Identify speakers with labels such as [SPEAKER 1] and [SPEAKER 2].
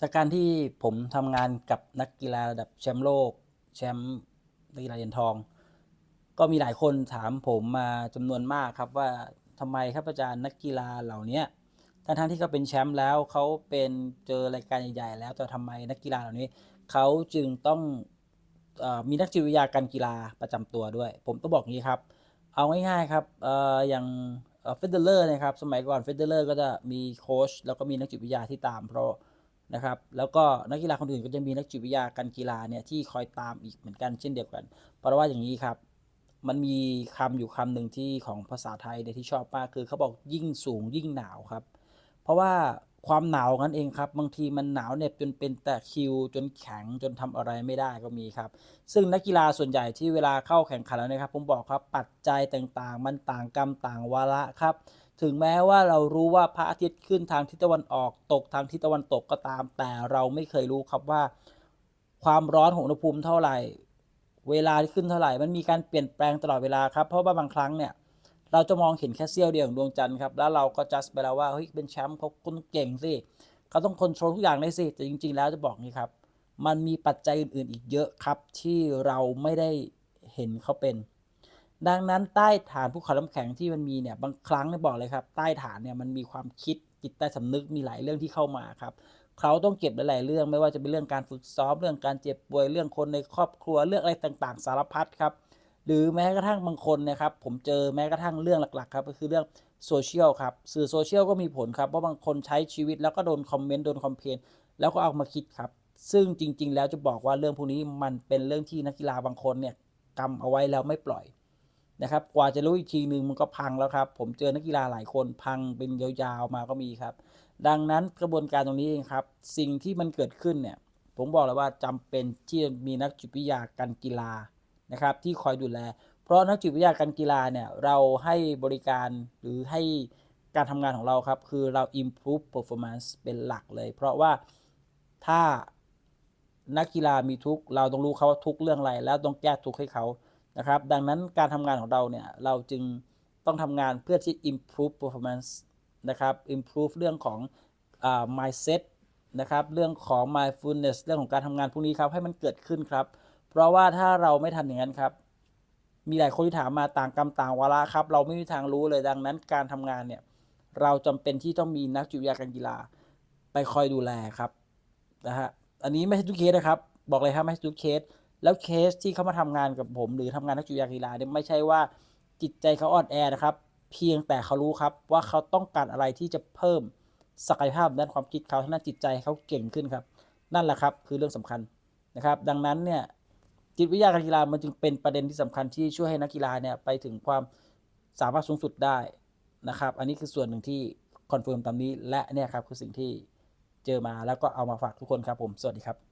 [SPEAKER 1] จากการที่ผมทำงานกับนักกีฬาระดับแชมป์โลก แชมป์นักกีฬาเหรียญทอง ก็มีหลายคนถามผมมาจำนวนมากครับว่าทำไมครับอาจารย์นักกีฬาเหล่านี้ทั้งทั้งที่เขาเป็นแชมป์แล้วเขาเป็นเจอรายการใหญ่ๆแล้วแต่ทำไมนักกีฬาเหล่านี้เขาจึงต้องอมีนักจิตวิทยาการกีฬาประจำตัวด้วย ผมต้องบอกงี้ครับ เอาง่ายๆครับอออย่างเฟเดเลอร์นะครับสมัยก่อนเฟเดเลอร์ก็จะมีโค้ชแล้วก็มีนักจิตวิทยาที่ตาม เพราะ นะครับ แล้วก็นักกีฬาคนอื่นก็จะมีนักจิตวิทยาการกีฬาเนี่ยที่คอยตามอีกเหมือนกันเช่นเดียวกัน เพราะว่าอย่างนี้ครับ มันมีคำอยู่คำหนึ่งที่ของภาษาไทยเนี่ยที่ชอบมากคือเขาบอกยิ่งสูงยิ่งหนาวครับ เพราะว่าความหนาวนั้นเองครับ บางทีมันหนาวเหน็บจนเป็นตะคิว จนแข็งจนทำอะไรไม่ได้ก็มีครับ ซึ่งนักกีฬาส่วนใหญ่ที่เวลาเข้าแข่งขันแล้วนะครับ ผมบอกครับปัจจัยต่างๆ มันต่างกรรมต่างวาระครับ ถึงแม้ว่าเรารู้ว่าพระอาทิตย์ขึ้นทางทิศตะวันออกตกทางทิศตะวันตกก็ตาม แต่เราไม่เคยรู้ครับว่า ความร้อนของอุณหภูมิเท่าไหร่ เวลาที่ขึ้นเท่าไหร่ มันมีการเปลี่ยนแปลงตลอดเวลาครับ เพราะว่าบางครั้งเนี่ยเราจะมองเห็นแค่เสี้ยวเดียวของดวงจันทร์ครับ แล้วเราก็จัดไปแล้วว่าเฮ้ยเป็นแชมป์เขาคนเก่งสิเขาต้องคอนโทรลทุกอย่างได้สิ แต่จริง ๆ แล้วจะบอกนี่ครับ มันมีปัจจัยอื่นๆ อีกเยอะครับที่เราไม่ได้เห็นเขาเป็น ดังนั้นใต้ฐานภูเขาน้ำแข็งที่มันมีเนี่ยบางครั้งเนี่ยบอกเลยครับ ใต้ฐานเนี่ยมันมีความคิดจิตใต้สำนึกมีหลายเรื่องที่เข้ามาครับเขาต้องเก็บหลายๆเรื่องไม่ว่าจะเป็นเรื่องการฝึกซ้อมเรื่องการเจ็บป่วยเรื่องคนในครอบครัวเรื่องอะไรต่างๆ สารพัดครับหรือแม้กระทั่งบางคนนะครับผมเจอแม้กระทั่งเรื่องหลักๆครับก็คือเรื่องโซเชียลครับสื่อโซเชียลก็มีผลครับเพราะบางคนใช้ชีวิตแล้วก็โดนคอมเมนต์โดนคอมเพลนแล้วก็เอามาคิดครับ ซึ่งจริง ๆ แล้วจะบอกว่าเรื่องพวกนี้มันเป็นเรื่องที่นักกีฬาบางคนเนี่ยกำเอาไว้แล้วไม่ปล่อย นะครับกว่าจะรู้อีกทีหนึ่งมันก็พังแล้วครับ ผมเจอนักกีฬาหลายคนพังเป็นยาวๆมาก็มีครับ ดังนั้นกระบวนการตรงนี้เองครับ สิ่งที่มันเกิดขึ้นเนี่ย ผมบอกเลยว่าจำเป็นที่จะมีนักจิตวิทยาการกีฬานะครับ ที่คอยดูแล เพราะนักจิตวิทยาการกีฬาเนี่ยเราให้บริการหรือให้การทำงานของเราครับ คือเรา improve performance เป็นหลักเลย เพราะว่าถ้านักกีฬามีทุกเราต้องรู้เขาว่าทุกเรื่องอะไร แล้วต้องแก้ทุกให้เขา นะครับ ดังนั้นการทำงานของเราเนี่ย เราจึงต้องทำงานเพื่อที่ improve performance นะครับ improve เรื่องของอ mindset นะครับ เรื่องของ mindfulness เรื่องของการทำงานพวกนี้ครับ ให้มันเกิดขึ้นครับ เพราะว่าถ้าเราไม่ทำอย่างนั้นครับ มีหลายคนที่ถามมาต่างกรรมต่างวาระครับ เราไม่มีทางรู้เลยดังนั้นการทำงานเนี่ย เราจำเป็นที่ต้องมีนักจิตวิทยาการกีฬา ไปคอยดูแลครับนะฮะ อันนี้ไม่ใช่ทุกเคสนะครับ บอกเลยครับไม่ใช่ทุกเคส แล้วเคสที่เขามาทำงานกับผม หรือทำงานนักจิตวิทยากีฬาเนี่ยไม่ใช่ว่าจิตใจเขาอ่อนแอนะครับ เพียงแต่เขารู้ครับว่าเขาต้องการอะไรที่จะเพิ่มศักยภาพด้านความคิดเขาทางด้านจิตใจเขาเก่งขึ้นครับ นั่นแหละครับคือเรื่องสำคัญนะครับ ดังนั้นเนี่ยจิตวิทยาการกีฬามันจึงเป็นประเด็นที่สำคัญที่ช่วยให้นักกีฬาเนี่ยไปถึงความสามารถสูงสุดได้นะครับ อันนี้คือส่วนหนึ่งที่คอนเฟิร์มตามนี้และเนี่ยครับคือสิ่งที่เจอมาแล้วก็เอามาฝากทุกคนครับผม สวัสดีครับ